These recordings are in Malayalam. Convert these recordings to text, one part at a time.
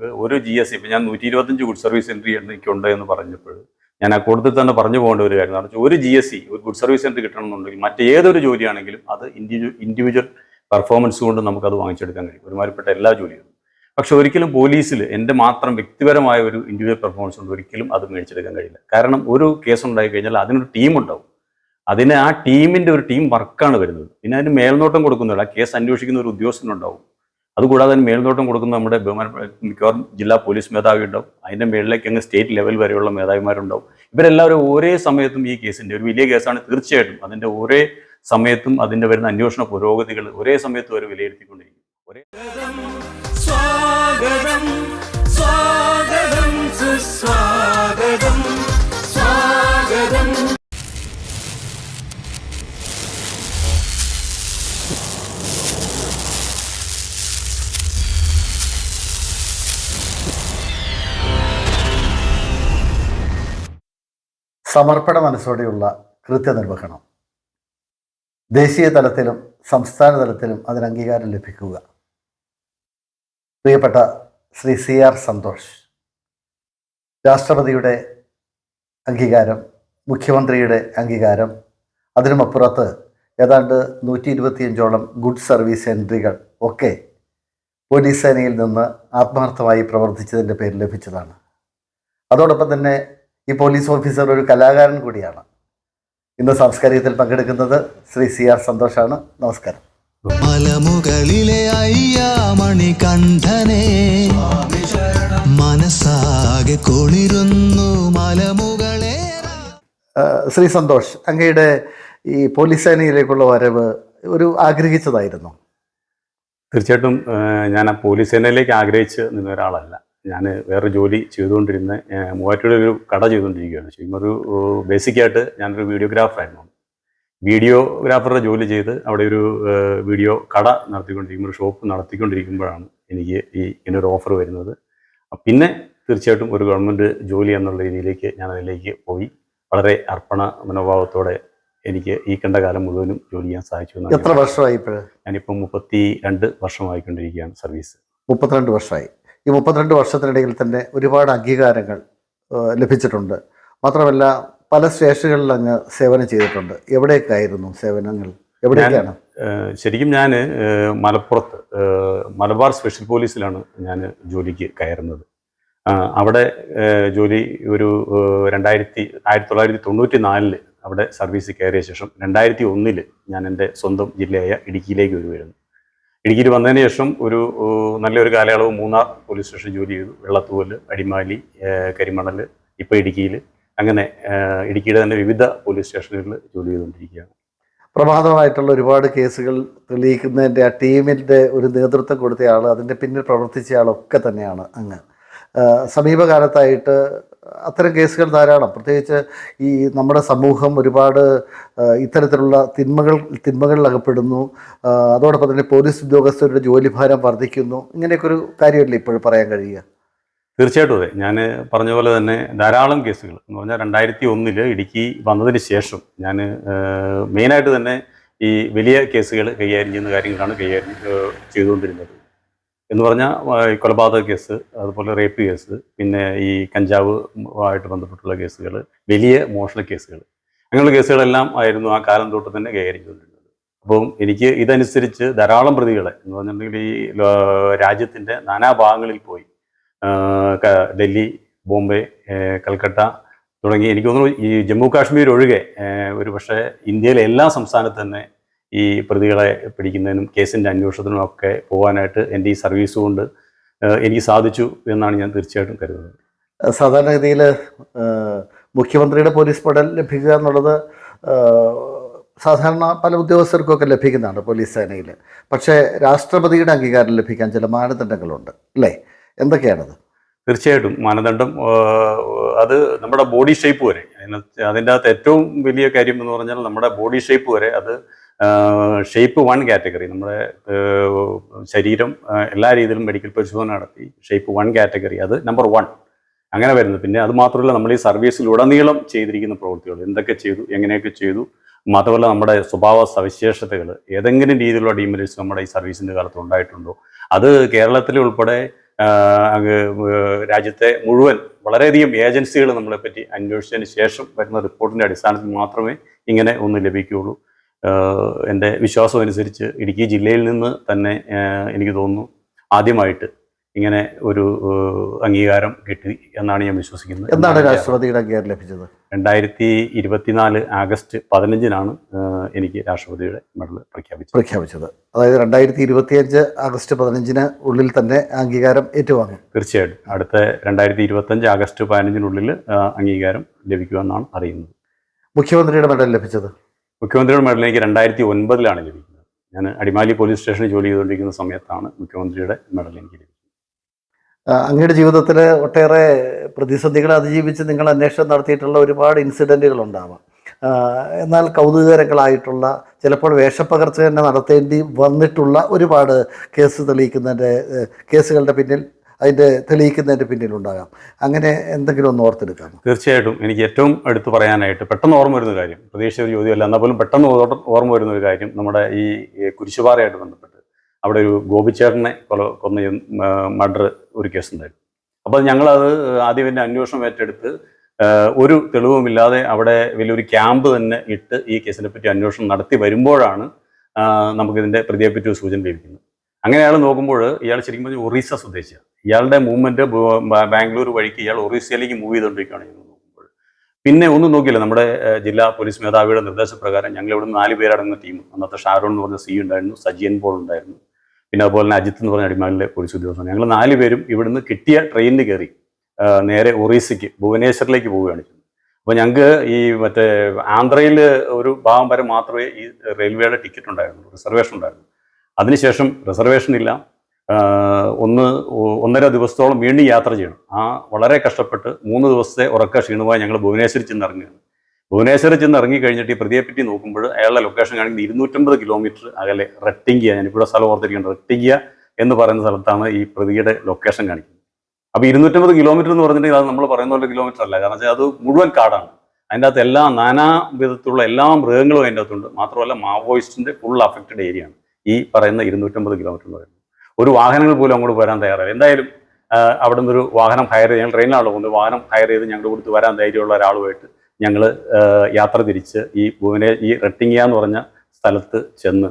ഒരു ജി എസ് ഇപ്പം ഞാൻ നൂറ്റി ഇരുപത്തഞ്ച് ഗുഡ് സർവീസ് എൻട്രി എനിക്കുണ്ട് എന്ന് പറഞ്ഞപ്പോൾ ഞാൻ ആ കൂടുതൽ തന്നെ പറഞ്ഞു പോകേണ്ട ഒരു കാര്യം ഒരു ജി എസ് സി ഒരു ഗുഡ് സർവീസ് എൻട്രി കിട്ടണമെന്നുണ്ടെങ്കിൽ മറ്റേതൊരു ജോലിയാണെങ്കിലും അത് ഇൻഡിവിജ്വൽ ഇൻഡിവിജ്വൽ പെർഫോമൻസ് കൊണ്ട് നമുക്കത് വാങ്ങിച്ചെടുക്കാൻ കഴിയും. ഒരുമാതിരിപ്പെട്ട എല്ലാ ജോലികളും. പക്ഷെ ഒരിക്കലും പോലീസിൽ എന്റെ മാത്രം വ്യക്തിപരമായ ഒരു ഇൻഡിവിജ്വൽ പെർഫോമൻസ് കൊണ്ട് ഒരിക്കലും അത് മേടിച്ചെടുക്കാൻ കഴിയില്ല. കാരണം ഒരു കേസ് ഉണ്ടായി കഴിഞ്ഞാൽ അതിനൊരു ടീം ഉണ്ടാവും. അതിന് ആ ടീമിന്റെ ഒരു ടീം വർക്കാണ് വരുന്നത്. പിന്നെ അതിന് മേൽനോട്ടം കൊടുക്കുന്നില്ല. ആ കേസ് അന്വേഷിക്കുന്ന ഒരു ഉദ്യോഗസ്ഥനുണ്ടാവും അതുകൂടാതെ തന്നെ മേൽനോട്ടം കൊടുക്കുന്ന നമ്മുടെ ബഹുമാന മിക്കവാറും ജില്ലാ പോലീസ് മേധാവി ഉണ്ടാവും അതിന്റെ മേളിലേക്ക് അങ്ങ് സ്റ്റേറ്റ് ലെവൽ വരെയുള്ള മേധാവിമാരുണ്ടാവും. ഇവരെല്ലാവരും ഒരേ സമയത്തും ഈ കേസിന്റെ ഒരു വലിയ കേസാണ് തീർച്ചയായിട്ടും അതിന്റെ ഒരേ സമയത്തും അതിന്റെ വരുന്ന അന്വേഷണ പുരോഗതികൾ ഒരേ സമയത്ത് അവർ വിലയിരുത്തിക്കൊണ്ടിരിക്കും. ഒരേ സ്വാഗതം സ്വാഗതം സമർപ്പണ മനസ്സോടെയുള്ള കൃത്യനിർവഹണം. ദേശീയ തലത്തിലും സംസ്ഥാന തലത്തിലും അതിന് അംഗീകാരം ലഭിക്കുക. പ്രിയപ്പെട്ട ശ്രീ സി ആർ സന്തോഷ് രാഷ്ട്രപതിയുടെ അംഗീകാരം മുഖ്യമന്ത്രിയുടെ അംഗീകാരം അതിനുമപ്പുറത്ത് ഏതാണ്ട് നൂറ്റി ഇരുപത്തിയഞ്ചോളം ഗുഡ് സർവീസ് എൻട്രികൾ ഒക്കെ പോലീസ് സേനയിൽ നിന്ന് ആത്മാർത്ഥമായി പ്രവർത്തിച്ചതിന്റെ പേരിൽ ലഭിച്ചതാണ്. അതോടൊപ്പം തന്നെ ഈ പോലീസ് ഓഫീസർ ഒരു കലാകാരൻ കൂടിയാണ്. ഇന്ന് സാംസ്കാരികത്തിൽ പങ്കെടുക്കുന്നത് ശ്രീ സി ആർ സന്തോഷാണ്. നമസ്കാരം. മലമുകളിലെ അയ്യാമണി കണ്ഠനെ മനസ്സാകെ കുളിരുന്നു മലമുകളെ. ശ്രീ സന്തോഷ് അങ്ങയുടെ ഈ പോലീസ് സേനയിലേക്കുള്ള വരവ് ഒരു ആഗ്രഹിച്ചതായിരുന്നു. തീർച്ചയായിട്ടും ഞാൻ ആ പോലീസ് സേനയിലേക്ക് ആഗ്രഹിച്ച് നിന്ന ഒരാളല്ല ഞാൻ വേറെ ജോലി ചെയ്തുകൊണ്ടിരുന്ന ഏഹ്, മൂവാറ്റുപുഴ ഒരു കട ചെയ്തുകൊണ്ടിരിക്കുകയാണ്. ശരിക്കും ഒരു ബേസിക്കായിട്ട് ഞാനൊരു വീഡിയോഗ്രാഫറായിരുന്നു. വീഡിയോഗ്രാഫറുടെ ജോലി ചെയ്ത് അവിടെ ഒരു വീഡിയോ കട നടത്തിക്കൊണ്ടിരിക്കുമ്പോൾ ഒരു ഷോപ്പ് നടത്തിക്കൊണ്ടിരിക്കുമ്പോഴാണ് എനിക്ക് ഈ ഇങ്ങനെ ഒരു ഓഫർ വരുന്നത്. പിന്നെ തീർച്ചയായിട്ടും ഒരു ഗവൺമെന്റ് ജോലി എന്നുള്ള രീതിയിലേക്ക് ഞാൻ അതിലേക്ക് പോയി. വളരെ അർപ്പണ മനോഭാവത്തോടെ എനിക്ക് ഈ കണ്ട കാലം മുഴുവനും ജോലി ചെയ്യാൻ സാധിച്ചു എത്ര വർഷമായി ഇപ്പോഴും? ഞാനിപ്പോൾ മുപ്പത്തി രണ്ട് വർഷമായിക്കൊണ്ടിരിക്കുകയാണ് സർവീസ്. മുപ്പത്തിരണ്ട് വർഷമായി. ഈ മുപ്പത്തിരണ്ട് വർഷത്തിനിടയിൽ തന്നെ ഒരുപാട് അംഗീകാരങ്ങൾ ലഭിച്ചിട്ടുണ്ട്. മാത്രമല്ല പല സ്റ്റേഷനുകളിൽ അങ്ങ് സേവനം ചെയ്തിട്ടുണ്ട്. എവിടെയൊക്കെയായിരുന്നു സേവനങ്ങൾ? എവിടെയൊക്കെയാണ് ശരിക്കും ഞാൻ മലപ്പുറത്ത് മലബാർ സ്പെഷ്യൽ പോലീസിലാണ് ഞാൻ ജോലിക്ക് കയറുന്നത്. അവിടെ ജോലി ഒരു രണ്ടായിരത്തി ആയിരത്തി തൊള്ളായിരത്തി തൊണ്ണൂറ്റി നാലിൽ അവിടെ സർവീസിൽ കയറിയ ശേഷം രണ്ടായിരത്തി ഒന്നിൽ ഞാൻ എന്റെ സ്വന്തം ജില്ലയായ ഇടുക്കിയിലേക്ക് വരുമായിരുന്നു ഇടുക്കിയിൽ വന്നതിന് ശേഷം ഒരു നല്ലൊരു കാലയളവ് മൂന്നാർ പോലീസ് സ്റ്റേഷൻ ജോലി ചെയ്തു. വെള്ളത്തൂവൽ അടിമാലി കരിമണൽ ഇപ്പോൾ ഇടുക്കിയിൽ അങ്ങനെ ഇടുക്കിയുടെ തന്നെ വിവിധ പോലീസ് സ്റ്റേഷനുകളിൽ ജോലി ചെയ്തുകൊണ്ടിരിക്കുകയാണ്. പ്രമാദമായിട്ടുള്ള ഒരുപാട് കേസുകൾ തെളിയിക്കുന്നതിന്റെ ആ ടീമിന്റെ ഒരു നേതൃത്വം കൊടുത്തയാൾ അതിന്റെ പിന്നിൽ പ്രവർത്തിച്ചയാളൊക്കെ തന്നെയാണ് അങ്ങ്. സമീപകാലത്തായിട്ട് അത്തരം കേസുകൾ ധാരാളം. പ്രത്യേകിച്ച് ഈ നമ്മുടെ സമൂഹം ഒരുപാട് ഇത്തരത്തിലുള്ള തിന്മകൾ തിന്മകളിൽ അകപ്പെടുന്നു. അതോടൊപ്പം തന്നെ പോലീസ് ഉദ്യോഗസ്ഥരുടെ ജോലിഭാരം വർദ്ധിക്കുന്നു. ഇങ്ങനെയൊക്കെ ഒരു കാര്യമല്ലേ ഇപ്പോഴും പറയാൻ കഴിയുക? തീർച്ചയായിട്ടും അതെ. ഞാൻ പറഞ്ഞ പോലെ തന്നെ ധാരാളം കേസുകൾ. എന്ന് പറഞ്ഞാൽ രണ്ടായിരത്തി ഒന്നിൽ ഇടുക്കി വന്നതിന് ശേഷം ഞാൻ മെയിനായിട്ട് തന്നെ ഈ വലിയ കേസുകൾ കൈകാര്യം ചെയ്യുന്ന കാര്യങ്ങളാണ് കൈകാര്യം ചെയ്തുകൊണ്ടിരുന്നത്. എന്ന് പറഞ്ഞാൽ കൊലപാതക കേസ് അതുപോലെ റേപ്പ് കേസ് പിന്നെ ഈ കഞ്ചാവ് ആയിട്ട് ബന്ധപ്പെട്ടുള്ള കേസുകൾ വലിയ മോഷണ കേസുകൾ അങ്ങനെയുള്ള കേസുകളെല്ലാം ആയിരുന്നു ആ കാലം തൊട്ട് തന്നെ കൈകാര്യം അപ്പം എനിക്ക് ഇതനുസരിച്ച് ധാരാളം പ്രതികളെ എന്ന് പറഞ്ഞിട്ടുണ്ടെങ്കിൽ ഈ രാജ്യത്തിന്റെ നാനാഭാഗങ്ങളിൽ പോയി. ഡൽഹി ബോംബെ കൽക്കട്ട തുടങ്ങി എനിക്ക് തോന്നുന്നു ഈ ജമ്മു കാശ്മീർ ഒഴികെ ഒരു പക്ഷേ ഇന്ത്യയിലെ എല്ലാ സംസ്ഥാനത്ത് തന്നെ ഈ പ്രതികളെ പിടിക്കുന്നതിനും കേസിന്റെ അന്വേഷണത്തിനും ഒക്കെ പോകാനായിട്ട് എന്റെ ഈ സർവീസ് കൊണ്ട് എനിക്ക് സാധിച്ചു എന്നാണ് ഞാൻ തീർച്ചയായിട്ടും കരുതുന്നത്. സാധാരണഗതിയിൽ മുഖ്യമന്ത്രിയുടെ പോലീസ് പടൽ ലഭിക്കുക എന്നുള്ളത് സാധാരണ പല ഉദ്യോഗസ്ഥർക്കൊക്കെ ലഭിക്കുന്നതാണ് പോലീസ് സേനയിൽ. പക്ഷേ രാഷ്ട്രപതിയുടെ അംഗീകാരം ലഭിക്കാൻ ചില മാനദണ്ഡങ്ങളുണ്ട് അല്ലേ? എന്തൊക്കെയാണത്? തീർച്ചയായിട്ടും മാനദണ്ഡം അത് നമ്മുടെ ബോഡി ഷേപ്പ് വരെ. അതിന്റെ അകത്ത് ഏറ്റവും വലിയ കാര്യം എന്ന് പറഞ്ഞാൽ നമ്മുടെ ബോഡി ഷേപ്പ് വരെ അത് ഷേപ്പ് വൺ കാറ്റഗറി നമ്മുടെ ശരീരം എല്ലാ രീതിയിലും മെഡിക്കൽ പരിശോധന നടത്തി ഷേപ്പ് വൺ കാറ്റഗറി അത് നമ്പർ വൺ അങ്ങനെ വരുന്നത് പിന്നെ അത് മാത്രമല്ല നമ്മൾ ഈ സർവീസിൽ ഉടനീളം ചെയ്തിരിക്കുന്ന പ്രവൃത്തികൾ. എന്തൊക്കെ ചെയ്തു എങ്ങനെയൊക്കെ ചെയ്തു മാത്രമല്ല നമ്മുടെ സ്വഭാവ സവിശേഷതകൾ ഏതെങ്കിലും രീതിയിലുള്ള ഡീമെറിറ്റ്സ് നമ്മുടെ ഈ സർവീസിന്റെ കാലത്ത് ഉണ്ടായിട്ടുണ്ടോ? അത് കേരളത്തിലെ ഉൾപ്പെടെ രാജ്യത്തെ മുഴുവൻ വളരെയധികം ഏജൻസികൾ നമ്മളെ പറ്റി അന്വേഷിച്ചതിന് ശേഷം വരുന്ന റിപ്പോർട്ടിന്റെ അടിസ്ഥാനത്തിൽ മാത്രമേ ഇങ്ങനെ ഒന്ന് ലഭിക്കുകയുള്ളൂ. എന്റെ വിശ്വാസം അനുസരിച്ച് ഇടുക്കി ജില്ലയിൽ നിന്ന് തന്നെ എനിക്ക് തോന്നുന്നു ആദ്യമായിട്ട് ഇങ്ങനെ ഒരു അംഗീകാരം കിട്ടി എന്നാണ് ഞാൻ വിശ്വസിക്കുന്നത്. എന്താണ് രാഷ്ട്രപതിയുടെ അംഗീകാരം ലഭിച്ചത്? രണ്ടായിരത്തി ഇരുപത്തിനാല് ആഗസ്റ്റ് പതിനഞ്ചിനാണ് എനിക്ക് രാഷ്ട്രപതിയുടെ മെഡൽ പ്രഖ്യാപിച്ചത്. പ്രഖ്യാപിച്ചത്. അതായത് രണ്ടായിരത്തി ഇരുപത്തിയഞ്ച് ആഗസ്റ്റ് പതിനഞ്ചിന് ഉള്ളിൽ തന്നെ അംഗീകാരം ഏറ്റുവാങ്ങും. തീർച്ചയായിട്ടും. അടുത്ത രണ്ടായിരത്തി ഇരുപത്തഞ്ച് ആഗസ്റ്റ് പതിനഞ്ചിനുള്ളിൽ അംഗീകാരം ലഭിക്കുമെന്നാണ് അറിയുന്നത്. മുഖ്യമന്ത്രിയുടെ മെഡൽ ലഭിച്ചത്? മുഖ്യമന്ത്രിയുടെ മെഡൽ എനിക്ക് രണ്ടായിരത്തി ഒൻപതിലാണ് ലഭിക്കുന്നത്. ഞാൻ അടിമാലി പോലീസ് സ്റ്റേഷനിൽ ജോലി ചെയ്തുകൊണ്ടിരിക്കുന്ന സമയത്താണ് മുഖ്യമന്ത്രിയുടെ മെഡൽ എനിക്ക് ലഭിക്കുന്നത് അങ്ങയുടെ ജീവിതത്തിൽ ഒട്ടേറെ പ്രതിസന്ധികളെ അതിജീവിച്ച് നിങ്ങൾ അന്വേഷണം നടത്തിയിട്ടുള്ള ഒരുപാട് ഇൻസിഡന്റുകൾ ഉണ്ടാവാം. എന്നാൽ കൗതുകകരങ്ങളായിട്ടുള്ള ചിലപ്പോൾ വേഷപ്പകർച്ച തന്നെ നടത്തേണ്ടി വന്നിട്ടുള്ള ഒരുപാട് കേസ് തെളിയിക്കുന്നതിന്റെ കേസുകളുടെ പിന്നിൽ അതിന്റെ തെളിയിക്കുന്നതിന്റെ പിന്നിലുണ്ടാകാം. അങ്ങനെ എന്തെങ്കിലും ഒന്ന് ഓർത്തെടുക്കാം. തീർച്ചയായിട്ടും എനിക്ക് ഏറ്റവും എടുത്തു പറയാനായിട്ട് പെട്ടെന്ന് ഓർമ്മ വരുന്ന കാര്യം പ്രതീക്ഷിച്ച ഒരു ചോദ്യമല്ല എന്നാൽ പോലും പെട്ടെന്ന് ഓർമ്മ വരുന്ന ഒരു കാര്യം നമ്മുടെ ഈ കുരിശുപാറയായിട്ട് ബന്ധപ്പെട്ട് അവിടെ ഒരു ഗോപിച്ചേട്ടനെ കൊല കൊന്ന മർഡർ ഒരു കേസ് ഉണ്ടായിരുന്നു അപ്പോൾ ഞങ്ങളത് ആദ്യം എന്റെ അന്വേഷണം ഏറ്റെടുത്ത് ഒരു തെളിവുമില്ലാതെ അവിടെ വലിയൊരു ക്യാമ്പ് തന്നെ ഇട്ട് ഈ കേസിനെ പറ്റി അന്വേഷണം നടത്തി വരുമ്പോഴാണ് നമുക്കിതിന്റെ പ്രതിയെപ്പറ്റി സൂചന ലഭിക്കുന്നത്. അങ്ങനെ അയാൾ നോക്കുമ്പോൾ ഇയാൾ ശരിക്കും പറഞ്ഞാൽ ഒറീസ സ്വദേശിയാണ്. ഇയാളുടെ മൂവ്മെന്റ് ബാംഗ്ലൂർ വഴിക്ക് ഇയാൾ ഒറീസയിലേക്ക് മൂവ് ചെയ്തുകൊണ്ടിരിക്കുകയാണ് എന്ന് നോക്കുമ്പോൾ. പിന്നെ ഒന്നും നോക്കിയില്ല. നമ്മുടെ ജില്ലാ പോലീസ് മേധാവിയുടെ നിർദ്ദേശപ്രകാരം ഞങ്ങൾ ഇവിടെ നിന്ന് നാല് പേരടങ്ങുന്ന ടീം അന്നത്തെ ഷാരോൺ എന്ന് പറഞ്ഞ സി ഉണ്ടായിരുന്നു സജിയൻ പോൾ ഉണ്ടായിരുന്നു. പിന്നെ അതുപോലെ തന്നെ അജിത്ത് എന്ന് പറഞ്ഞ അടിമാലിലെ പോലീസ് ഉദ്യോഗസ്ഥൻ. ഞങ്ങൾ നാല് പേരും ഇവിടുന്ന് കിട്ടിയ ട്രെയിനിൽ കയറി നേരെ ഒറീസയ്ക്ക് ഭുവനേശ്വറിലേക്ക് പോവുകയാണ് അപ്പോൾ ഞങ്ങൾക്ക് ഈ മറ്റേ ആന്ധ്രയിൽ ഒരു ഭാഗം വരെ മാത്രമേ ഈ റെയിൽവേയുടെ ടിക്കറ്റ് ഉണ്ടായിരുന്നുള്ളൂ റിസർവേഷൻ ഉണ്ടായിരുന്നു. അതിനുശേഷം റിസർവേഷൻ ഇല്ല. ഒന്ന് ഒന്നര ദിവസത്തോളം വീണ്ടും യാത്ര ചെയ്യണം. ആ വളരെ കഷ്ടപ്പെട്ട് മൂന്ന് ദിവസത്തെ ഉറക്ക ക്ഷീണമായി ഞങ്ങൾ ഭുവനേശ്വരിൽ ചെന്ന് ഇറങ്ങുകയാണ് ഭുവനേശ്വരിൽ ചെന്ന് ഇറങ്ങി കഴിഞ്ഞിട്ട് ഈ പ്രതിയെപ്പറ്റി നോക്കുമ്പോൾ അയാളുടെ ലൊക്കേഷൻ കാണിക്കുന്നത് ഇരുന്നൂറ്റമ്പത് കിലോമീറ്റർ അകലെ റെട്ടിങ്കിയ ഞാനിപ്പോൾ സ്ഥലം ഓർത്തിരിക്കുന്നത് റെട്ടിങ്കിയ എന്ന് പറയുന്ന സ്ഥലത്താണ് ഈ പ്രതിയുടെ ലൊക്കേഷൻ കാണിക്കുന്നത്. അപ്പോൾ ഇരുന്നൂറ്റമ്പത് കിലോമീറ്റർ എന്ന് പറഞ്ഞിട്ടുണ്ടെങ്കിൽ അത് നമ്മൾ പറയുന്ന പോലെ കിലോമീറ്റർ അല്ല. കാരണം വെച്ചാൽ അത് മുഴുവൻ കാടാണ്. അതിന്റെ അകത്ത് എല്ലാ നാനാ വിധത്തിലുള്ള എല്ലാ മൃഗങ്ങളും അതിന്റെ അകത്തുണ്ട് മാത്രമല്ല മാവോയിസ്റ്റിന്റെ ഫുൾ അഫക്റ്റഡ് ഏരിയ ആണ്. ഈ പറയുന്ന ഇരുന്നൂറ്റമ്പത് കിലോമീറ്റർ എന്ന് പറയുന്നത്. ഒരു വാഹനങ്ങൾ പോലും അങ്ങോട്ട് വരാൻ തയ്യാറായി എന്തായാലും അവിടെ നിന്നൊരു വാഹനം ഹയർ ചെയ്ത് ഞങ്ങൾ ട്രെയിനിലാണ് പോകുന്നത്. വാഹനം ഹയർ ചെയ്ത് ഞങ്ങളുടെ കൊടുത്ത് വരാൻ ധൈര്യമുള്ള ഒരാളുമായിട്ട് ഞങ്ങൾ യാത്ര തിരിച്ച് ഈ ഭൂമിനെ ഈ റെട്ടിങ്ങിയ എന്ന് പറഞ്ഞ സ്ഥലത്ത് ചെന്ന്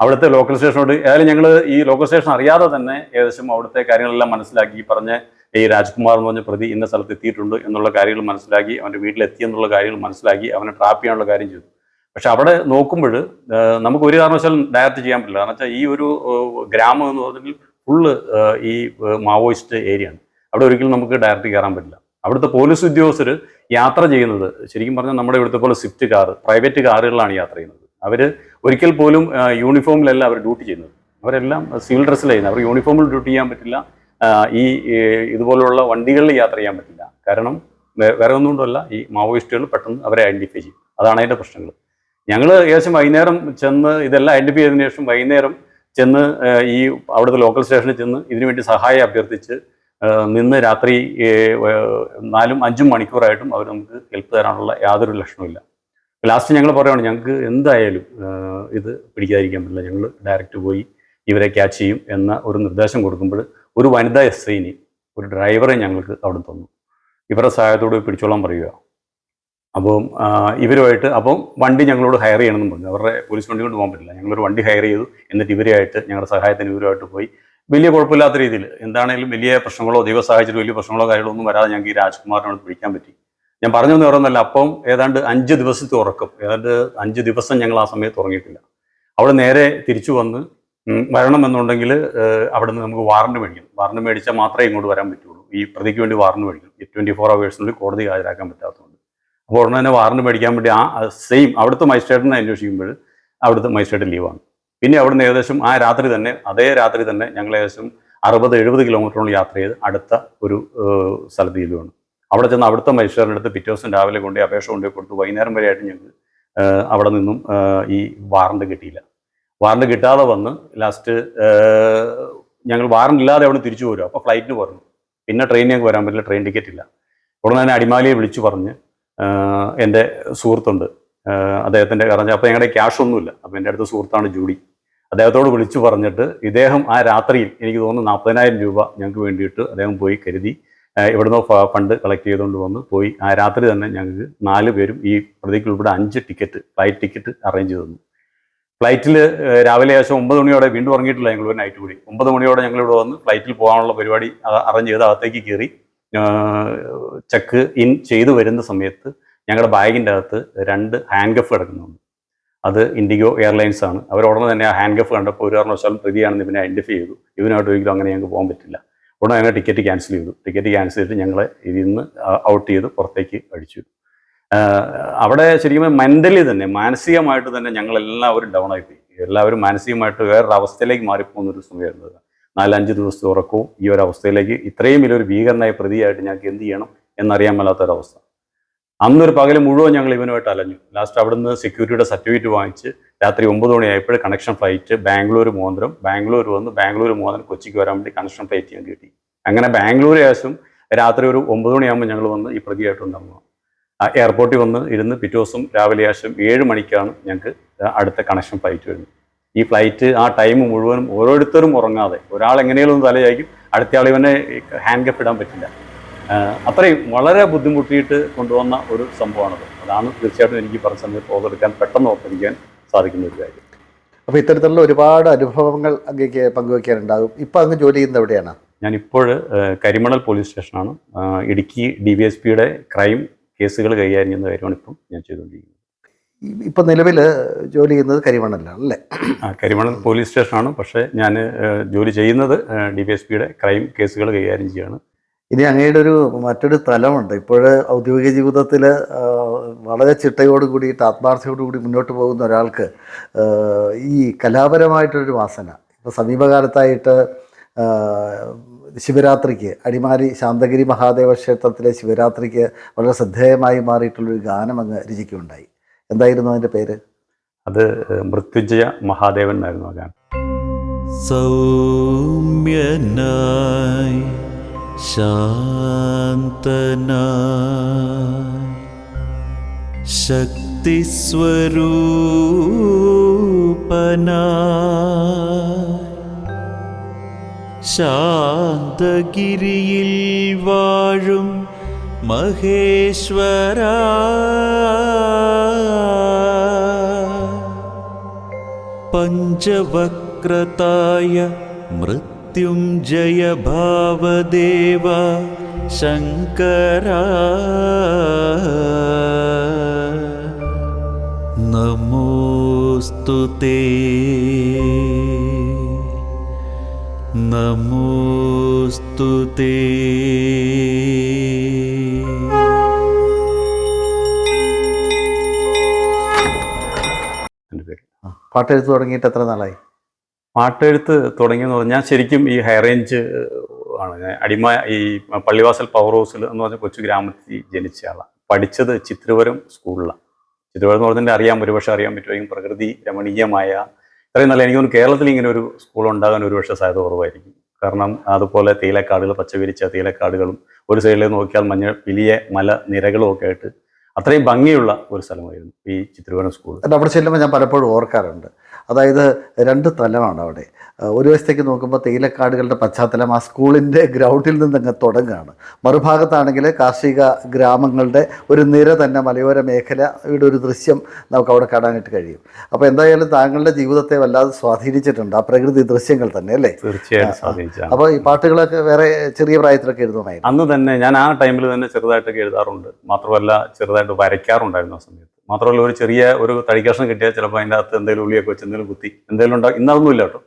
അവിടുത്തെ ലോക്കൽ സ്റ്റേഷനോട് ഏതായാലും ഞങ്ങൾ ഈ ലോക്കൽ സ്റ്റേഷൻ അറിയാതെ തന്നെ ഏകദേശം അവിടുത്തെ കാര്യങ്ങളെല്ലാം മനസ്സിലാക്കി. ഈ പറഞ്ഞ ഈ രാജ്കുമാർ എന്ന് പറഞ്ഞ പ്രതി ഇന്ന സ്ഥലത്ത് എത്തിയിട്ടുണ്ട് എന്നുള്ള കാര്യങ്ങൾ മനസ്സിലാക്കി. അവന്റെ വീട്ടിലെത്തി എന്നുള്ള കാര്യങ്ങൾ മനസ്സിലാക്കി. അവനെ ട്രാപ്പ് ചെയ്യാനുള്ള കാര്യം ചെയ്തു. പക്ഷെ അവിടെ നോക്കുമ്പോൾ നമുക്ക് ഒരു കാരണവശാലും ഡയറക്റ്റ് ചെയ്യാൻ പറ്റില്ല. കാരണം വെച്ചാൽ ഈ ഒരു ഗ്രാമം എന്ന് പറഞ്ഞാൽ ഫുള്ള് ഈ മാവോയിസ്റ്റ് ഏരിയ ആണ്. അവിടെ ഒരിക്കലും നമുക്ക് ഡയറക്റ്റ് കയറാൻ പറ്റില്ല. അവിടുത്തെ പോലീസ് ഉദ്യോഗസ്ഥർ യാത്ര ചെയ്യുന്നത് ശരിക്കും പറഞ്ഞാൽ നമ്മുടെ ഇവിടുത്തെ പോലെ സ്വിഫ്റ്റ് കാർ പ്രൈവറ്റ് കാറുകളിലാണ് യാത്ര ചെയ്യുന്നത്. അവർ ഒരിക്കൽ പോലും യൂണിഫോമിലല്ല അവർ ഡ്യൂട്ടി ചെയ്യുന്നത്. അവരെല്ലാം സിവിൽ ഡ്രസ്സിലായിരുന്നു അവർ യൂണിഫോമിൽ ഡ്യൂട്ടി ചെയ്യാൻ പറ്റില്ല. ഈ ഇതുപോലുള്ള വണ്ടികളിൽ യാത്ര ചെയ്യാൻ പറ്റില്ല. കാരണം വേറെ ഒന്നുകൊണ്ടല്ല ഈ മാവോയിസ്റ്റുകൾ പെട്ടെന്ന് അവരെ ഐഡന്റിഫൈ ചെയ്യും. അതാണ് അതിന്റെ പ്രശ്നങ്ങൾ ഞങ്ങൾ ഏകദേശം വൈകുന്നേരം ചെന്ന് ഇതെല്ലാം ഐഡന്റിഫൈ ചെയ്തതിനു ശേഷം വൈകുന്നേരം ചെന്ന് ഈ അവിടുത്തെ ലോക്കൽ സ്റ്റേഷനിൽ ചെന്ന് ഇതിനുവേണ്ടി സഹായം അഭ്യർത്ഥിച്ച് നിന്ന് രാത്രി നാലും അഞ്ചും മണിക്കൂറായിട്ടും അവർ നമുക്ക് ഹെൽപ്പ് തരാനുള്ള യാതൊരു ലക്ഷണമില്ല ലാസ്റ്റ് ഞങ്ങൾ പറയുകയാണ് ഞങ്ങൾക്ക് എന്തായാലും ഇത് പിടിക്കാതിരിക്കാൻ പറ്റില്ല. ഞങ്ങൾ ഡയറക്റ്റ് പോയി ഇവരെ ക്യാച്ച് ചെയ്യും എന്ന ഒരു നിർദ്ദേശം കൊടുക്കുമ്പോൾ ഒരു വനിതാ എസ് ഐനെയും ഒരു ഡ്രൈവറെ ഞങ്ങൾക്ക് അവിടെ തന്നു. ഇവരുടെ സഹായത്തോട് പിടിച്ചോളാൻ പറയുക. അപ്പം ഇവരുമായിട്ട് അപ്പം വണ്ടി ഞങ്ങളോട് ഹയർ ചെയ്യണമെന്ന് പറഞ്ഞു. അവരുടെ പോലീസ് വണ്ടി കൊണ്ട് പോകാൻ പറ്റില്ല. ഞങ്ങളൊരു വണ്ടി ഹയർ ചെയ്തു. എന്നിട്ട് ഇവരുമായിട്ട് ഞങ്ങളുടെ സഹായത്തിന് ഇവരുമായിട്ട് പോയി. വലിയ കുഴപ്പമില്ലാത്ത രീതിയിൽ. എന്താണെങ്കിലും വലിയ പ്രശ്നങ്ങളോ ദൈവ സാഹചര്യം വലിയ പ്രശ്നങ്ങളോ കാര്യങ്ങളോ ഒന്നും വരാതെ ഞങ്ങൾക്ക് ഈ രാജ്കുമാറിനോട് പിടിക്കാൻ പറ്റി. ഞാൻ പറഞ്ഞു എന്ന് പറയുന്നല്ല അപ്പം ഏതാണ്ട് അഞ്ച് ദിവസത്തെ ഉറക്കം. ഏതാണ്ട് അഞ്ച് ദിവസം ഞങ്ങൾ ആ സമയത്ത് ഉറങ്ങിയിട്ടില്ല. അവിടെ നേരെ തിരിച്ചു വന്ന് വരണം വരണമെന്നുണ്ടെങ്കിൽ അവിടെ നിന്ന് നമുക്ക് വാറണ്ട് മേടിക്കണം. വാറണ്ട് മേടിച്ചാൽ മാത്രമേ ഇങ്ങോട്ട് വരാൻ പറ്റുള്ളൂ. ഈ പ്രതിക്ക് വേണ്ടി വാറണ്ട് മേടിക്കണം. ട്വന്റി ഫോർ അവേഴ്സിനുള്ളിൽ കോടതി ഹാജരാക്കാൻ പറ്റാത്തതുകൊണ്ട്. അപ്പോൾ ഉടനെ തന്നെ മേടിക്കാൻ വേണ്ടി ആ സെയിം അവിടുത്തെ മജിസ്ട്രേറ്റിനെ അന്വേഷിക്കുമ്പോൾ അവിടുത്തെ മജിസ്ട്രേറ്റ് ലീവാണ് പിന്നെ അവിടുന്ന് ഏകദേശം ആ രാത്രി തന്നെ അതേ രാത്രി തന്നെ ഞങ്ങൾ ഏകദേശം അറുപത് എഴുപത് കിലോമീറ്ററോളം യാത്ര ചെയ്ത് അടുത്ത ഒരു സ്ഥലത്ത് ചെയ്തുവാണ് അവിടെ ചെന്ന് അവിടുത്തെ മജിസ്ട്രേറ്റിന്റെ അടുത്ത് പിറ്റേ ദിവസം രാവിലെ കൊണ്ട് അപേക്ഷ കൊണ്ടുപോയി കൊടുത്തു. വൈകുന്നേരം വരെയായിട്ട് ഞങ്ങൾ അവിടെ നിന്നും ഈ വാറണ്ട് കിട്ടിയില്ല. വാറണ്ട് കിട്ടാതെ വന്ന് ലാസ്റ്റ് ഞങ്ങൾ വാറണ്ട് ഇല്ലാതെ അവിടെ തിരിച്ചു പോരും അപ്പോൾ ഫ്ലൈറ്റിന് പോരണം പിന്നെ ട്രെയിൻ ഞങ്ങൾക്ക് വരാൻ പറ്റില്ല ട്രെയിൻ ടിക്കറ്റ് ഇല്ല. ഉടനെ തന്നെ അടിമാലിയെ വിളിച്ചു പറഞ്ഞ് എന്റെ സുഹൃത്തുണ്ട്. അദ്ദേഹത്തിന്റെ കാരണം അപ്പോൾ ഞങ്ങളുടെ ക്യാഷ് ഒന്നുമില്ല. അപ്പോൾ എന്റെ അടുത്ത സുഹൃത്താണ് ജൂഡി. അദ്ദേഹത്തോട് വിളിച്ചു പറഞ്ഞിട്ട് ഇദ്ദേഹം ആ രാത്രിയിൽ എനിക്ക് തോന്നുന്നു നാൽപ്പതിനായിരം രൂപ ഞങ്ങൾക്ക് വേണ്ടിയിട്ട് അദ്ദേഹം പോയി കരുതി. ഇവിടുന്ന് ഫണ്ട് കളക്ട് ചെയ്തുകൊണ്ട് വന്ന് പോയി. ആ രാത്രി തന്നെ ഞങ്ങൾക്ക് നാല് പേരും ഈ പ്രതിക്ക് ഉൾപ്പെടെ അഞ്ച് ടിക്കറ്റ് ഫ്ലൈറ്റ് ടിക്കറ്റ് അറേഞ്ച് ചെയ്തു ഫ്ലൈറ്റിൽ രാവിലെ ഏകദേശം ഒമ്പത് മണിയോടെ വീണ്ടും ഇറങ്ങിയിട്ടില്ല ഞങ്ങൾ ഒരു നൈറ്റ് കൂടി. ഒമ്പത് മണിയോടെ ഞങ്ങൾ ഇവിടെ വന്ന് ഫ്ലൈറ്റിൽ പോകാനുള്ള പരിപാടി അറേഞ്ച് ചെയ്ത് അകത്തേക്ക് കയറി. ചെക്ക് ഇൻ ചെയ്തു വരുന്ന സമയത്ത് ഞങ്ങളുടെ ബാഗിന്റെ അകത്ത് രണ്ട് ഹാൻഡ് ഗഫ് കിടക്കുന്നുണ്ട്. അത് ഇൻഡിഗോ എയർലൈൻസ് ആണ്. അവർ ഉടനെ തന്നെ ആ ഹാൻഡ് ഗഫ് കണ്ടപ്പോൾ ഒരു കാരണവശാലും പ്രതിയാണെന്ന് ഇവനെ ഐഡന്റിഫൈ ചെയ്തു. ഇവനായിട്ട് ഒരിക്കലും അങ്ങനെ ഞങ്ങൾക്ക് പോകാൻ പറ്റില്ല. ഉടനെ ഞങ്ങൾ ടിക്കറ്റ് ക്യാൻസൽ ചെയ്തു. ടിക്കറ്റ് ക്യാൻസൽ ചെയ്തിട്ട് ഞങ്ങളെ ഇതിൽ നിന്ന് ഔട്ട് ചെയ്ത് പുറത്തേക്ക് അടിച്ചു. അവിടെ ശരിക്കും മെന്റലി തന്നെ മാനസികമായിട്ട് തന്നെ ഞങ്ങളെല്ലാവരും ഡൗൺ ആയിപ്പോയി എല്ലാവരും മാനസികമായിട്ട് വേറൊരു അവസ്ഥയിലേക്ക് മാറിപ്പോകുന്ന ഒരു സമയമായിരുന്നത് നാലഞ്ച് ദിവസത്തെ ഉറക്കവും ഈ ഒരു അവസ്ഥയിലേക്ക് ഇത്രയും വലിയൊരു ഭീകരനായ പ്രതിയായിട്ട് ഞങ്ങൾക്ക് എന്ത് ചെയ്യണം? എന്നറിയാൻ മേലാത്തൊരവസ്ഥ. അന്നൊരു പകൽ മുഴുവൻ ഞങ്ങൾ ഇവനുമായിട്ട് അലഞ്ഞു. ലാസ്റ്റ് അവിടുന്ന് സെക്യൂരിറ്റിയുടെ സർട്ടിഫിക്കറ്റ് വാങ്ങിച്ച് രാത്രി ഒമ്പത് മണിയായപ്പോൾ കണക്ഷൻ ഫ്ലൈറ്റ് ബാംഗ്ലൂർ മോന്തിരം ബാംഗ്ലൂർ വന്ന് ബാംഗ്ലൂർ മോന്തിരം കൊച്ചിക്ക് വരാൻ വേണ്ടി കണക്ഷൻ ഫ്ലൈറ്റ് ചെയ്യാൻ കിട്ടി. അങ്ങനെ ബാംഗ്ലൂർ ശേഷം രാത്രി ഒരു ഒമ്പത് മണിയാകുമ്പോൾ ഞങ്ങൾ വന്ന് ഈ പ്രതിയായിട്ടുണ്ടാകുന്നു ആ എയർപോർട്ടിൽ വന്ന് ഇരുന്ന് പിറ്റേ ദിവസം രാവിലെ ശേഷം ഏഴ് മണിക്കാണ് ഞങ്ങൾക്ക് അടുത്ത കണക്ഷൻ ഫ്ലൈറ്റ് വരുന്നത്. ഈ ഫ്ലൈറ്റ് ആ ടൈം മുഴുവനും ഓരോരുത്തരും ഉറങ്ങാതെ ഒരാൾ എങ്ങനെയും ഒന്ന് തലയായിരിക്കും അടുത്ത ആൾ ഇവനെ ഹാൻഡ് കപ്പ് ഇടാൻ പറ്റില്ല. അത്രയും വളരെ ബുദ്ധിമുട്ടിയിട്ട് കൊണ്ടുവന്ന ഒരു സംഭവമാണത്. അതാണ് തീർച്ചയായിട്ടും എനിക്ക് പറഞ്ഞ സമയത്ത് ഓർത്തെടുക്കാൻ പെട്ടെന്ന് ഓർത്തിരിക്കാൻ സാധിക്കുന്ന ഒരു കാര്യം. അപ്പോൾ ഇത്തരത്തിലുള്ള ഒരുപാട് അനുഭവങ്ങൾ അങ്ങേക്ക് പങ്കുവയ്ക്കാനുണ്ടാകും ഇപ്പോൾ അങ്ങ് ജോലി ചെയ്യുന്നത് എവിടെയാണ്? ഞാനിപ്പോൾ കരിമണൽ പോലീസ് സ്റ്റേഷനാണ്. ഇടുക്കി ഡി വി എസ് പിയുടെ ക്രൈം കേസുകൾ കൈകാര്യം ചെയ്യുന്ന കാര്യമാണ് ഇപ്പം ഞാൻ ചെയ്തുകൊണ്ടിരിക്കുന്നത്. ഇപ്പം നിലവിൽ ജോലി ചെയ്യുന്നത് കരിമണലാണ് അല്ലേ? ആ കരിമണൽ പോലീസ് സ്റ്റേഷനാണ്. പക്ഷേ ഞാൻ ജോലി ചെയ്യുന്നത് ഡി വി എസ് പിയുടെ ക്രൈം കേസുകൾ കൈകാര്യം ചെയ്യുകയാണ്. ഇനി അങ്ങയുടെ ഒരു മറ്റൊരു തലമുണ്ട്. ഇപ്പോൾ ഔദ്യോഗിക ജീവിതത്തിൽ വളരെ ചിട്ടയോട് കൂടിയിട്ട് ആത്മാർത്ഥയോട് കൂടി മുന്നോട്ട് പോകുന്ന ഒരാൾക്ക് ഈ കലാപരമായിട്ടൊരു വാസന. ഇപ്പോൾ സമീപകാലത്തായിട്ട് ശിവരാത്രിക്ക് അടിമാലി ശാന്തഗിരി മഹാദേവ ക്ഷേത്രത്തിലെ ശിവരാത്രിക്ക് വളരെ ശ്രദ്ധേയമായി മാറിയിട്ടുള്ളൊരു ഗാനം അങ്ങ് രചിക്കുകയുണ്ടായി. എന്തായിരുന്നു അതിന്റെ പേര്? അത് മൃത്യുജയ മഹാദേവൻ എന്നായിരുന്നു ആ ഗാനം. സൗമ്യനായി शान्तना। शक्तिस्वरूपना। शान्तगिरियिल् वाळुं महेश्वरा पञ्चवक्रताय मृत् മൃത്യുഞ്ജയ ഭാവദേവ ശങ്കര. നമോസ്തു നമോസ്തു പാട്ടെഴുത്ത് തുടങ്ങിയിട്ട് എത്ര നാളായി? പാട്ടെഴുത്ത് തുടങ്ങിയെന്ന് പറഞ്ഞാൽ ശരിക്കും ഈ ഹൈ റേഞ്ച് ആണ്. ഞാൻ അടിമ ഈ പള്ളിവാസൽ പവർ ഹൗസിൽ എന്ന് പറഞ്ഞ കൊച്ചു ഗ്രാമത്തിൽ ജനിച്ച ആളാണ് പഠിച്ചത് ചിത്രവരം സ്കൂളിലാണ് ചിത്രവരം എന്ന് പറഞ്ഞാൽ അറിയാം ഒരുപക്ഷെ അറിയാൻ പറ്റുമെങ്കിൽ പ്രകൃതി രമണീയമായ ഇത്രയും നല്ല എനിക്ക് കേരളത്തിൽ ഇങ്ങനെ ഒരു സ്കൂൾ ഉണ്ടാകാൻ ഒരുപക്ഷെ സാധ്യത കുറവായിരിക്കും. കാരണം അതുപോലെ തേയിലക്കാടുകൾ പച്ചവിരിച്ച തേയിലക്കാടുകളും ഒരു സൈഡിൽ നോക്കിയാൽ മഞ്ഞ വലിയ മല നിരകളും ഒക്കെ ആയിട്ട് അത്രയും ഭംഗിയുള്ള ഒരു സ്ഥലമായിരുന്നു ഈ ചിത്രവരം സ്കൂൾ. അവിടെ ചെല്ലുമ്പോൾ ഞാൻ പലപ്പോഴും ഓർക്കാറുണ്ട്. അതായത് രണ്ട് തലമാണ് അവിടെ. ഒരു വശത്തേക്ക് നോക്കുമ്പോൾ തേയിലക്കാടുകളുടെ പശ്ചാത്തലം ആ സ്കൂളിന്റെ ഗ്രൗണ്ടിൽ നിന്ന് അങ്ങ് തുടങ്ങുകയാണ് മറുഭാഗത്താണെങ്കിൽ കാർഷിക ഗ്രാമങ്ങളുടെ ഒരു നിര തന്നെ മലയോര മേഖലയുടെ ഒരു ദൃശ്യം നമുക്ക് അവിടെ കാണാനായിട്ട് കഴിയും. അപ്പോൾ എന്തായാലും താങ്കളുടെ ജീവിതത്തെ വല്ലാതെ സ്വാധീനിച്ചിട്ടുണ്ട്. ആ പ്രകൃതി ദൃശ്യങ്ങൾ തന്നെ അല്ലേ? തീർച്ചയായിട്ടും അപ്പോൾ ഈ പാട്ടുകളൊക്കെ വേറെ ചെറിയ പ്രായത്തിലൊക്കെ എഴുതുമായിരുന്നു അന്ന് തന്നെ ഞാൻ ആ ടൈമിൽ തന്നെ ചെറുതായിട്ടൊക്കെ എഴുതാറുണ്ട്. മാത്രമല്ല ചെറുതായിട്ട് വരയ്ക്കാറുണ്ടായിരുന്നു ആ സമയത്ത്. മാത്രമല്ല ഒരു ചെറിയ ഒരു തടിക്കഷ്ണം കിട്ടിയാൽ ചിലപ്പോൾ അതിന്റെ അകത്ത് എന്തെങ്കിലും ഉള്ളിയൊക്കെ വെച്ച് എന്തെങ്കിലും കുത്തി എന്തെങ്കിലും ഉണ്ടാകും ഇന്നതൊന്നും ഇല്ല കേട്ടോ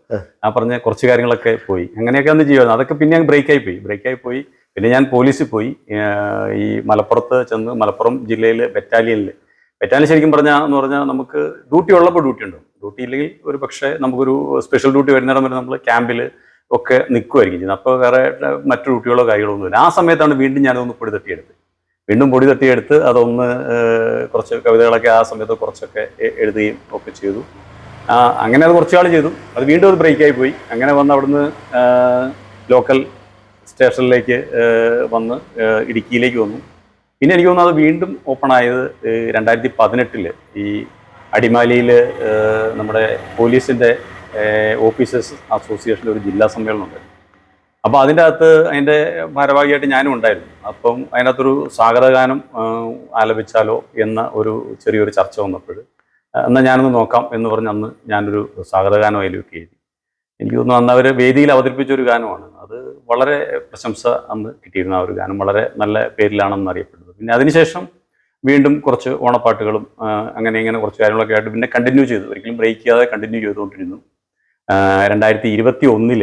ഞാൻ പറഞ്ഞ കുറച്ച് കാര്യങ്ങളൊക്കെ പോയി. അങ്ങനെയൊക്കെ അന്ന് ചെയ്യുമായിരുന്നു. അതൊക്കെ പിന്നെ ഞാൻ ബ്രേക്കായി പോയി. ബ്രേക്കായി പോയി. പിന്നെ ഞാൻ പോലീസിൽ പോയി. ഈ മലപ്പുറത്ത് ചെന്ന് മലപ്പുറം ജില്ലയിൽ ബറ്റാലിയനിൽ ബറ്റാലിയൻ ശരിക്കും പറഞ്ഞാൽ എന്ന് പറഞ്ഞാൽ നമുക്ക് ഡ്യൂട്ടി ഉള്ളപ്പോൾ ഡ്യൂട്ടി ഉണ്ടാവും. ഡ്യൂട്ടി ഇല്ലെങ്കിൽ ഒരു പക്ഷേ നമുക്കൊരു സ്പെഷ്യൽ ഡ്യൂട്ടി വരുന്നിടം വരെ നമ്മൾ ക്യാമ്പിൽ ഒക്കെ നിൽക്കുമായിരിക്കും ചെയ്യുന്നത്. അപ്പോൾ വേറെ മറ്റു ഡ്യൂട്ടികളോ കാര്യങ്ങളോ ഒന്നുമില്ല. ആ സമയത്താണ് വീണ്ടും ഞാനതൊന്ന് പൊടി തട്ടിയെടുത്ത് വീണ്ടും പൊടി തട്ടിയെടുത്ത് അതൊന്ന് കുറച്ച് കവിതകളൊക്കെ ആ സമയത്ത് കുറച്ചൊക്കെ എഴുതുകയും ഒക്കെ ചെയ്തു. അങ്ങനെ അത് കുറച്ച് നാൾ ചെയ്തു. അത് വീണ്ടും അത് ബ്രേക്കായി പോയി. അങ്ങനെ വന്ന് അവിടുന്ന് ലോക്കൽ സ്റ്റേഷനിലേക്ക് വന്ന് ഇടുക്കിയിലേക്ക് വന്നു. പിന്നെ എനിക്ക് തോന്നുന്നു അത് വീണ്ടും ഓപ്പൺ ആയത് രണ്ടായിരത്തി പതിനെട്ടിൽ ഈ അടിമാലിയിൽ നമ്മുടെ പോലീസിന്റെ ഓഫീസേഴ്സ് അസോസിയേഷന്റെ ഒരു ജില്ലാ സമ്മേളനം ഉണ്ടായിരുന്നു. അപ്പോൾ അതിന്റെ അകത്ത് അതിന്റെ ഭാരവാഹിയായിട്ട് ഞാനും ഉണ്ടായിരുന്നു. അപ്പം അതിനകത്തൊരു സ്വാഗതഗാനം ആലപിച്ചാലോ എന്ന ഒരു ചെറിയൊരു ചർച്ച വന്നപ്പോൾ എന്നാൽ ഞാനൊന്ന് നോക്കാം എന്ന് പറഞ്ഞ് അന്ന് ഞാനൊരു സ്വാഗതഗാനം അതിലേക്ക് എഴുതി. എനിക്ക് തോന്നുന്നു അന്ന് അവർ വേദിയിൽ അവതരിപ്പിച്ച ഒരു ഗാനമാണ്. അത് വളരെ പ്രശംസ അന്ന് കിട്ടിയിരുന്ന ആ ഒരു ഗാനം. വളരെ നല്ല പേരിലാണെന്ന് അറിയപ്പെടുന്നത്. പിന്നെ അതിനുശേഷം വീണ്ടും കുറച്ച് ഓണപ്പാട്ടുകളും അങ്ങനെ ഇങ്ങനെ കുറച്ച് കാര്യങ്ങളൊക്കെ ആയിട്ട് പിന്നെ കണ്ടിന്യൂ ചെയ്തു. ഒരിക്കലും ബ്രേക്ക് ചെയ്യാതെ കണ്ടിന്യൂ ചെയ്തുകൊണ്ടിരുന്നു. രണ്ടായിരത്തി ഇരുപത്തി ഒന്നിൽ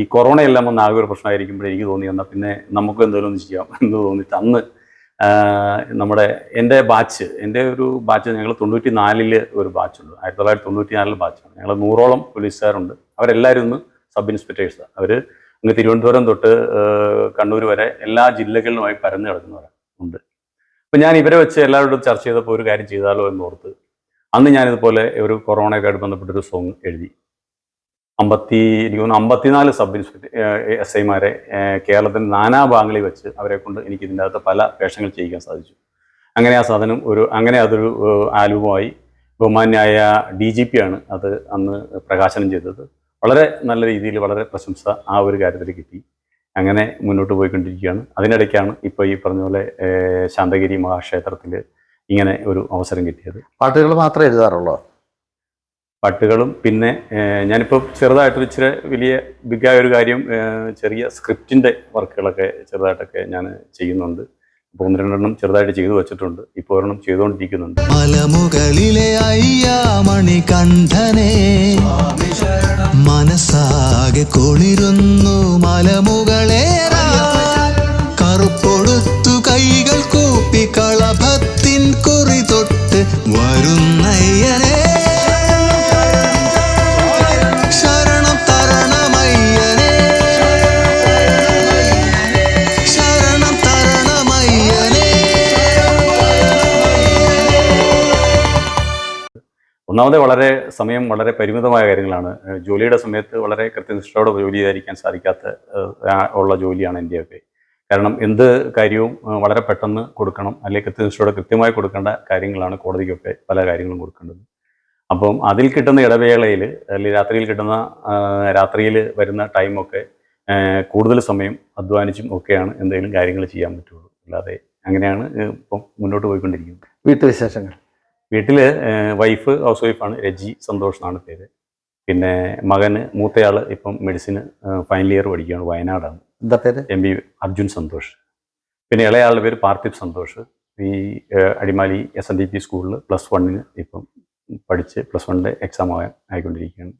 ഈ കൊറോണ എല്ലാം വന്ന ആകെ ഒരു പ്രശ്നമായിരിക്കുമ്പോൾ എനിക്ക് തോന്നി എന്നാൽ പിന്നെ നമുക്ക് എന്തെങ്കിലും ഒന്ന് ചെയ്യാം എന്ന് തോന്നിയിട്ട് അന്ന് നമ്മുടെ എന്റെ ബാച്ച് എന്റെ ഒരു ബാച്ച് ഞങ്ങൾ തൊണ്ണൂറ്റി നാലിൽ ഒരു ബാച്ചുണ്ട്. ആയിരത്തി തൊള്ളായിരത്തി തൊണ്ണൂറ്റി നാലിൽ ബാച്ചാണ്. ഞങ്ങൾ നൂറോളം പോലീസുകാരുണ്ട് അവരെല്ലാവരും ഒന്ന് സബ് ഇൻസ്പെക്ടേഴ്സാണ് അവർ അങ്ങ് തിരുവനന്തപുരം തൊട്ട് കണ്ണൂർ വരെ എല്ലാ ജില്ലകളിലുമായി പരന്നു കിടക്കുന്നവരാണ് ഉണ്ട്. അപ്പം ഞാൻ ഇവരെ വെച്ച് എല്ലാവരോടും ചർച്ച ചെയ്തപ്പോൾ ഒരു കാര്യം ചെയ്താലോ എന്ന് ഓർത്ത് അന്ന് ഞാനിതുപോലെ ഒരു കൊറോണയൊക്കെ ആയിട്ട് ബന്ധപ്പെട്ടൊരു സോങ് എഴുതി. അമ്പത്തി എനിക്ക് തോന്നുന്നു അമ്പത്തിനാല് സബ് ഇൻസ്പെക്ടർ എസ് ഐമാരെ കേരളത്തിന്റെ നാനാഭാഗങ്ങളിൽ വെച്ച് അവരെ കൊണ്ട് എനിക്ക് ഇതിന്റെ അകത്ത് പല വേഷങ്ങൾ ചെയ്യിക്കാൻ സാധിച്ചു. അങ്ങനെ ആ സാധനം ഒരു അങ്ങനെ അതൊരു ആൽബമായി ബഹുമാന്യായ ഡി ജി പി ആണ് അത് അന്ന് പ്രകാശനം ചെയ്തത്. വളരെ നല്ല രീതിയിൽ വളരെ പ്രശംസ ആ ഒരു കാര്യത്തിൽ കിട്ടി. അങ്ങനെ മുന്നോട്ട് പോയിക്കൊണ്ടിരിക്കുകയാണ്. അതിനിടയ്ക്കാണ് ഇപ്പോൾ ഈ പറഞ്ഞ പോലെ ശാന്തഗിരി മഹാക്ഷേത്രത്തിൽ ഇങ്ങനെ ഒരു അവസരം കിട്ടിയത്. പാട്ടുകൾ മാത്രമേ എഴുതാറുള്ളൂ? പാട്ടുകളും. പിന്നെ ഞാനിപ്പോൾ ചെറുതായിട്ടൊരു ഇച്ചിരി വലിയ ബിഗായ ഒരു കാര്യം ചെറിയ സ്ക്രിപ്റ്റിന്റെ വർക്കുകളൊക്കെ ചെറുതായിട്ടൊക്കെ ഞാൻ ചെയ്യുന്നുണ്ട്. അപ്പോൾ ഒന്ന് രണ്ടെണ്ണം ചെറുതായിട്ട് ചെയ്തു വെച്ചിട്ടുണ്ട്. ഇപ്പോൾ ഒരെണ്ണം ചെയ്തുകൊണ്ടിരിക്കുന്നുണ്ട്. മലമുകളിലെ അയ്യാമണി കണ്ഠനെ മനസ്സാകെ കുളിരുന്നു മലമുകളേറാ ഒന്നാമത് വളരെ സമയം വളരെ പരിമിതമായ കാര്യങ്ങളാണ്. ജോലിയുടെ സമയത്ത് വളരെ കൃത്യനിഷ്ഠയോടെ ജോലി ചെയ്തായിരിക്കാൻ സാധിക്കാത്ത ഉള്ള ജോലിയാണ് എന്റെയൊക്കെ കാരണം എന്ത് കാര്യവും വളരെ പെട്ടെന്ന് കൊടുക്കണം അല്ലെങ്കിൽ കൃത്യനിഷ്ഠയോടെ കൃത്യമായി കൊടുക്കേണ്ട കാര്യങ്ങളാണ് കോടതിക്കൊക്കെ പല കാര്യങ്ങളും കൊടുക്കേണ്ടത്. അപ്പം അതിൽ കിട്ടുന്ന ഇടവേളയിൽ അല്ലെങ്കിൽ രാത്രിയിൽ കിട്ടുന്ന രാത്രിയിൽ വരുന്ന ടൈമൊക്കെ കൂടുതൽ സമയം അധ്വാനിച്ചും ഒക്കെയാണ് എന്തെങ്കിലും കാര്യങ്ങൾ ചെയ്യാൻ പറ്റുള്ളൂ. അല്ലാതെ അങ്ങനെയാണ് ഇപ്പം മുന്നോട്ട് പോയിക്കൊണ്ടിരിക്കുന്നത്. വീട്ടുവിശേഷങ്ങൾ. വീട്ടിൽ വൈഫ് ഹൗസ് വൈഫാണ് രജി സന്തോഷ് എന്നാണ് പേര്. പിന്നെ മകന് മൂത്തയാൾ ഇപ്പം മെഡിസിന് ഫൈനൽ ഇയർ പഠിക്കുകയാണ് വയനാടാണ്. എന്താ പേര്? M B Arjun Santhosh. പിന്നെ ഇളയാളുടെ പേര് പാർത്ഥിപ് സന്തോഷ്. ഈ Adimali S N D P സ്കൂളിൽ പ്ലസ് വണ്ണിന് ഇപ്പം പഠിച്ച് പ്ലസ് വണ്ണിന്റെ എക്സാം ആയിക്കൊണ്ടിരിക്കുകയാണ്.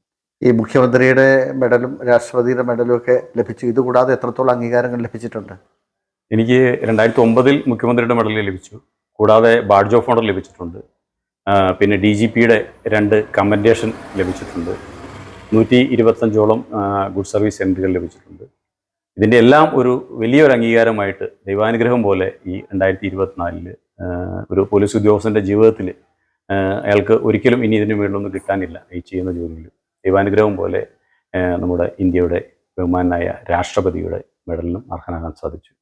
ഈ മുഖ്യമന്ത്രിയുടെ മെഡലും രാഷ്ട്രപതിയുടെ മെഡലും ഒക്കെ ലഭിച്ചു. ഇതുകൂടാതെ എത്രത്തോളം അംഗീകാരങ്ങൾ ലഭിച്ചിട്ടുണ്ട്? എനിക്ക് രണ്ടായിരത്തി ഒമ്പതിൽ മുഖ്യമന്ത്രിയുടെ മെഡൽ ലഭിച്ചു. കൂടാതെ ബാഡ്ജ് ഓഫ് ഓണർ ലഭിച്ചിട്ടുണ്ട്. പിന്നെ ഡി ജി പിയുടെ രണ്ട് കമൻഡേഷൻ ലഭിച്ചിട്ടുണ്ട്. നൂറ്റി ഇരുപത്തഞ്ചോളം ഗുഡ് സർവീസ് എൻട്രികൾ ലഭിച്ചിട്ടുണ്ട്. ഇതിന്റെ എല്ലാം ഒരു വലിയൊരു അംഗീകാരമായിട്ട് ദൈവാനുഗ്രഹം പോലെ ഈ രണ്ടായിരത്തി ഇരുപത്തിനാലിൽ ഒരു പോലീസ് ഉദ്യോഗസ്ഥന്റെ ജീവിതത്തിൽ അയാൾക്ക് ഒരിക്കലും ഇനി ഇതിനു വേണ്ടൊന്നും കിട്ടാനില്ല ഈ ചെയ്യുന്ന ജോലിയിൽ. ദൈവാനുഗ്രഹം പോലെ നമ്മുടെ ഇന്ത്യയുടെ ബഹുമാനായ രാഷ്ട്രപതിയുടെ മെഡലിനും അർഹനാകാൻ സാധിച്ചു.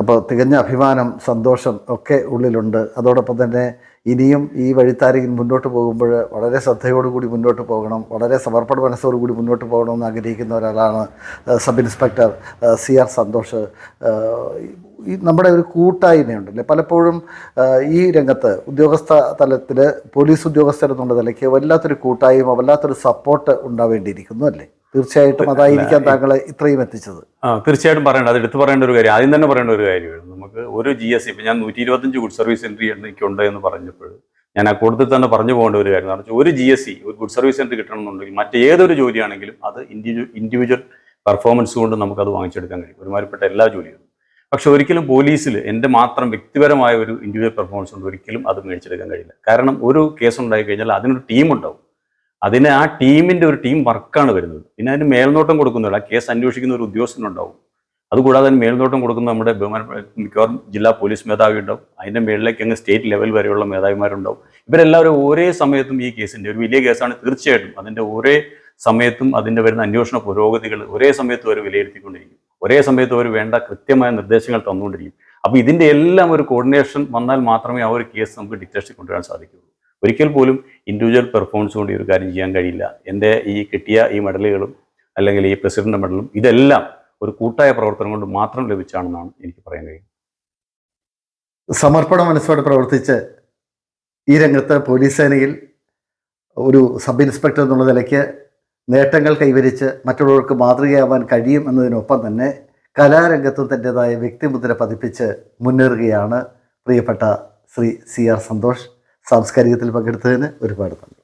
അപ്പോൾ തികഞ്ഞ അഭിമാനം സന്തോഷം ഒക്കെ ഉള്ളിലുണ്ട്. അതോടൊപ്പം തന്നെ ഇനിയും ഈ വഴിത്താരയിൽ മുന്നോട്ട് പോകുമ്പോൾ വളരെ ശ്രദ്ധയോടുകൂടി മുന്നോട്ട് പോകണം. വളരെ സമർപ്പണ മനസ്സോടുകൂടി മുന്നോട്ട് പോകണമെന്ന് ആഗ്രഹിക്കുന്ന ഒരാളാണ് sub inspector C R Santhosh. ഈ നമ്മുടെ ഒരു കൂട്ടായ്മയുണ്ടല്ലേ പലപ്പോഴും ഈ രംഗത്ത് ഉദ്യോഗസ്ഥ തലത്തിൽ പോലീസ് ഉദ്യോഗസ്ഥരെന്നുള്ള നിലയ്ക്ക് വല്ലാത്തൊരു കൂട്ടായ്മ വല്ലാത്തൊരു സപ്പോർട്ട് ഉണ്ടാവേണ്ടിയിരിക്കുന്നു അല്ലേ? തീർച്ചയായിട്ടും അതായിരിക്കാം താങ്കളെ ഇത്രയും എത്തിച്ചത്. ആ തീർച്ചയായിട്ടും പറയേണ്ട അത് എടുത്തു പറയേണ്ട ഒരു കാര്യം ആദ്യം തന്നെ പറയേണ്ട ഒരു കാര്യമാണ്. നമുക്ക് ഒരു ജി എസ് ഇപ്പം ഞാൻ നൂറ്റി ഇരുപത്തഞ്ച് ഗുഡ് സർവീസ് എൻട്രി എനിക്കുണ്ട് എന്ന് പറഞ്ഞപ്പോൾ ഞാൻ ആ കൂടുതൽ തന്നെ പറഞ്ഞു പോകേണ്ട ഒരു കാര്യം എന്ന് ഒരു ജി എസ് സി ഒരു ഗുഡ് സർവീസ് എൻട്രി കിട്ടണമെന്നുണ്ടെങ്കിൽ മറ്റേതൊരു ജോലിയാണെങ്കിലും അത് ഇൻഡിവിജ്വൽ ഇൻഡിവിജ്വൽ പെർഫോമൻസ് കൊണ്ട് നമുക്കത് വാങ്ങിച്ചെടുക്കാൻ കഴിയും. ഒരുമാതിരിപ്പെട്ട എല്ലാ ജോലിയും പക്ഷെ ഒരിക്കലും പോലീസിൽ എന്റെ മാത്രം വ്യക്തിപരമായ ഒരു ഇൻഡിവിജ്വൽ പെർഫോമൻസ് കൊണ്ട് ഒരിക്കലും അത് മേടിച്ചെടുക്കാൻ കഴിയില്ല. കാരണം ഒരു കേസ് ഉണ്ടായി കഴിഞ്ഞാൽ അതിനൊരു ടീം ഉണ്ടാവും. അതിന് ആ ടീമിന്റെ ഒരു ടീം വർക്കാണ് വരുന്നത്. പിന്നെ അതിന് മേൽനോട്ടം കൊടുക്കുന്നില്ല കേസ് അന്വേഷിക്കുന്ന ഒരു ഉദ്യോഗസ്ഥൻ ഉണ്ടാവും. അതുകൂടാതെ അതിന് മേൽനോട്ടം കൊടുക്കുന്ന നമ്മുടെ മിക്കവാറും ജില്ലാ പോലീസ് മേധാവി ഉണ്ടാവും. അതിന്റെ മേളിലേക്ക് അങ്ങ് സ്റ്റേറ്റ് ലെവൽ വരെയുള്ള മേധാവിമാരുണ്ടാവും. ഇവരെല്ലാവരും ഒരേ സമയത്തും ഈ കേസിന്റെ ഒരു വലിയ കേസാണ് തീർച്ചയായിട്ടും അതിന്റെ ഒരേ സമയത്തും അതിന്റെ വരുന്ന അന്വേഷണ പുരോഗതികൾ ഒരേ സമയത്ത് അവർ വിലയിരുത്തിക്കൊണ്ടിരിക്കും. ഒരേ സമയത്ത് അവർ വേണ്ട കൃത്യമായ നിർദ്ദേശങ്ങൾ തന്നുകൊണ്ടിരിക്കും. അപ്പോൾ ഇതിന്റെ എല്ലാം ഒരു കോർഡിനേഷൻ വന്നാൽ മാത്രമേ ആ ഒരു കേസ് നമുക്ക് ഡിറ്റക്ഷൻ കൊണ്ടുവരാൻ സാധിക്കുള്ളൂ ഒരിക്കൽ പോലും ഇൻഡിവിജ്വൽ പെർഫോമൻസ് കൊണ്ട് ഈ ഒരു കാര്യം ചെയ്യാൻ കഴിയില്ല. എന്റെ ഈ കിട്ടിയ ഈ മെഡലുകളും അല്ലെങ്കിൽ ഈ പ്രസിഡന്റ് മെഡലും ഇതെല്ലാം ഒരു കൂട്ടായ പ്രവർത്തനം കൊണ്ട് മാത്രം ലഭിച്ചാണെന്നാണ് എനിക്ക് പറയാൻ കഴിയുന്നത്. സമർപ്പണ മനസ്സോടെ പ്രവർത്തിച്ച് ഈ രംഗത്ത് പോലീസ് സേനയിൽ ഒരു സബ് ഇൻസ്പെക്ടർ എന്നുള്ള നിലയ്ക്ക് നേട്ടങ്ങൾ കൈവരിച്ച് മറ്റുള്ളവർക്ക് മാതൃകയാവാൻ കഴിയും എന്നതിനൊപ്പം തന്നെ കലാരംഗത്തും തന്റെതായ വ്യക്തിമുദ്ര പതിപ്പിച്ച് മുന്നേറുകയാണ് പ്രിയപ്പെട്ട ശ്രീ സി ആർ സന്തോഷ്. സാംസ്കാരികത്തിൽ പങ്കെടുത്തതിന് ഒരുപാട് നന്ദി.